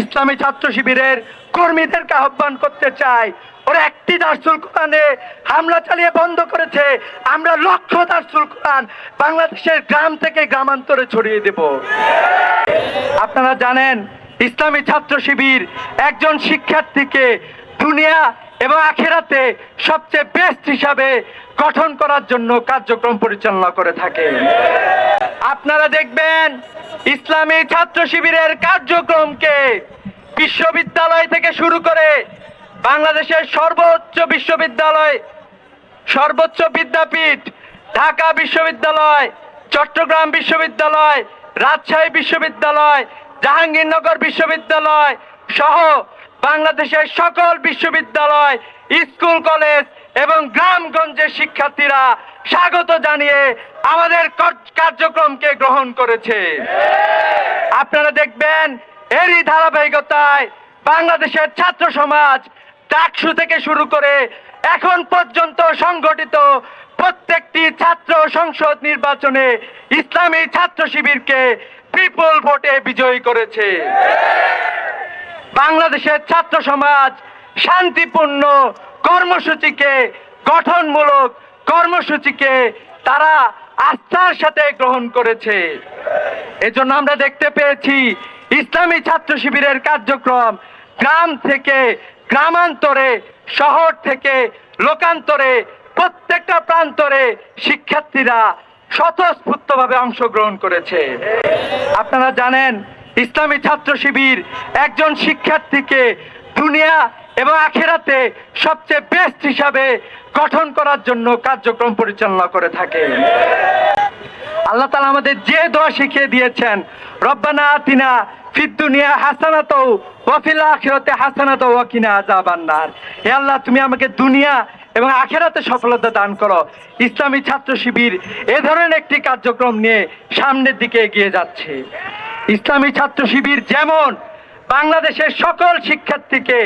ইসলামী ছাত্র শিবিরের কর্মীদেরকে আহ্বান করতে চাই। ওরা একটি দার্সুল কোরআনে হামলা চালিয়ে বন্ধ করেছে। আমরা লক্ষ দার্সুল কোরআন বাংলাদেশের গ্রাম থেকে গ্রামান্তরে ছড়িয়ে দেব। আপনারা জানেন, ইসলামী ছাত্র শিবির একজন শিক্ষার্থীকে দুনিয়া এবং আখেরাতে সবচেয়ে বেস্ট হিসাবে গঠন করার জন্য কার্যক্রম পরিচালনা করে থাকে। আপনারা দেখবেন ইসলামী ছাত্র শিবিরের কার্যক্রমকে বিশ্ববিদ্যালয় থেকে শুরু করে বাংলাদেশের সর্বোচ্চ বিশ্ববিদ্যালয়, সর্বোচ্চ বিদ্যাপীঠ, ঢাকা বিশ্ববিদ্যালয়, চট্টগ্রাম বিশ্ববিদ্যালয়, রাজশাহী বিশ্ববিদ্যালয়, জাহাঙ্গীরনগর বিশ্ববিদ্যালয় সহ বাংলাদেশের সকল বিশ্ববিদ্যালয়, স্কুল, কলেজ এবং গ্রামগঞ্জের শিক্ষার্থীরা স্বাগত জানিয়ে আমাদের কার্যক্রমকে গ্রহণ করেছে। আপনারা দেখবেন এরই ধারাবাহিকতায় বাংলাদেশের ছাত্র সমাজ ডাকসু থেকে শুরু করে এখন পর্যন্ত সংগঠিত প্রত্যেকটি ছাত্র সংসদ নির্বাচনে ইসলামী ছাত্র শিবিরকে বিপুল ভোটে বিজয়ী করেছে। বাংলাদেশের ছাত্র সমাজ শান্তিপূর্ণ কর্মসূচিকে, গঠনমূলক কর্মসূচিকে তারা আস্থার সাথে গ্রহণ করেছে। এজন্য আমরা দেখতে পেয়েছি ইসলামী ছাত্র শিবিরের কার্যক্রম গ্রাম থেকে গ্রামান্তরে, শহর থেকে লোকান্তরে, প্রত্যেকটা প্রান্তরে শিক্ষার্থীরা স্বতঃস্ফূর্তভাবে অংশগ্রহণ করেছে। আপনারা জানেন ইসলামী ছাত্র শিবির একজন শিক্ষার্থীকে দুনিয়া এবং আখেরাতে সবচেয়ে বেস্ট হিসাবে গঠন করার জন্য কার্যক্রম পরিচালনা করে থাকে। আল্লাহ তালা আমাদের যে দোয়া শিখিয়ে দিয়েছেন, রব্বানা আতিনা ফিদ্দুনিয়া হাসানাত ওয়াফিল আখিরাতে হাসানাত ওয়াকিনা আযাবান্নার হে আল্লাহ, তুমি আমাকে দুনিয়া এবং আখেরাতে সফলতা দান করো। ইসলামী ছাত্র শিবির এ ধরনের একটি কার্যক্রম নিয়ে সামনের দিকে এগিয়ে যাচ্ছে। ইসলামী ছাত্র শিবির যেমন বাংলাদেশের সকল শিক্ষার্থীকে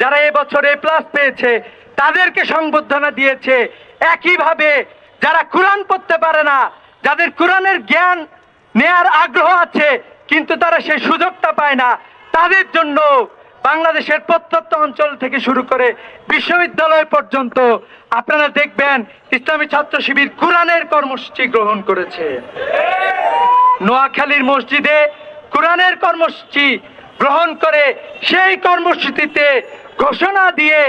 যারা এবছর এ প্লাস পেয়েছে, তাদেরকে সংবর্ধনা দিয়েছে। একইভাবে যারা কোরআন পড়তে পারে না, যাদের কোরআনের জ্ঞান নেয়ার আগ্রহ আছে, কিন্তু তারা সেই সুযোগটা পায় না, তাদের জন্য বাংলাদেশের প্রত্যন্ত অঞ্চল থেকে শুরু করে বিশ্ববিদ্যালয় পর্যন্ত আপনারা দেখবেন ইসলামী ছাত্র শিবির কোরআনের কর্মসূচি গ্রহণ করেছে। নোয়াখালীর মসজিদে কোরআনের কর্মসূচি গ্রহণ করে সেই কর্মসূচিতে ঘোষণা দিয়ে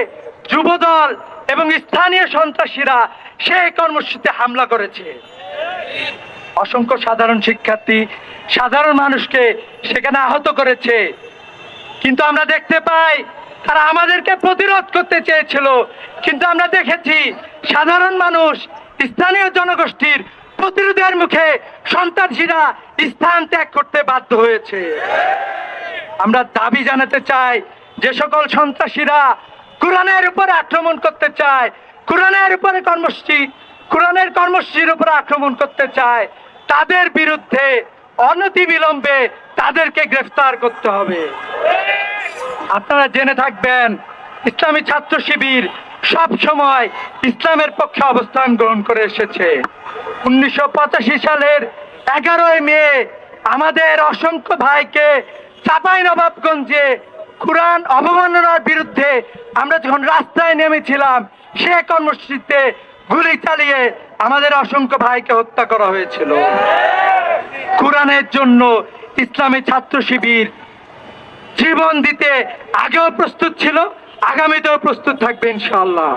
যুবদল এবং স্থানীয় সন্ত্রাসীরা সেই কর্মসূচিতে হামলা করেছে। অসংখ্য সাধারণ শিক্ষার্থী, সাধারণ মানুষকে সেখানে আহত করেছে। কিন্তু আমরা দেখতে পাই, তারা আমাদেরকে প্রতিরোধ করতে চেয়েছিল। কিন্তু আমরা দেখেছি, সাধারণ মানুষ, স্থানীয় জনগোষ্ঠীর প্রতিরোধের মুখে সন্ত্রাসীরা স্থান ত্যাগ করতে বাধ্য হয়েছে। আমরা দাবি জানাতে চাই, যে সকল সন্ত্রাসীরা কোরআনের উপরে আক্রমণ করতে চায়, কোরআনের উপরে কর্মসূচি, কোরআনের কর্মসূচির উপরে আক্রমণ করতে চায়, তাদের বিরুদ্ধে অনতি বিলম্বে তাদেরকে গ্রেফতার করতে হবে। আপনারা জেনে থাকবেন, ইসলামী ছাত্র শিবির সব সময় ইসলামের পক্ষে অবস্থান গ্রহণ করে এসেছে। উনিশশো পঁচাশি সালের এগারোই মে আমাদের অসংখ্য ভাইকে চাপাই নবাবগঞ্জে কোরআন অবমাননার বিরুদ্ধে আমরা যখন রাস্তায় নেমেছিলাম সে কর্মসূচিতে গুলি চালিয়ে আমাদের অসংখ্য ভাইকে হত্যা করা হয়েছিল। কোরআনের জন্য ইসলামী ছাত্র শিবির জীবন দিতে আগেও প্রস্তুত ছিল, আগামীতেও প্রস্তুত থাকবে ইনশাআল্লাহ।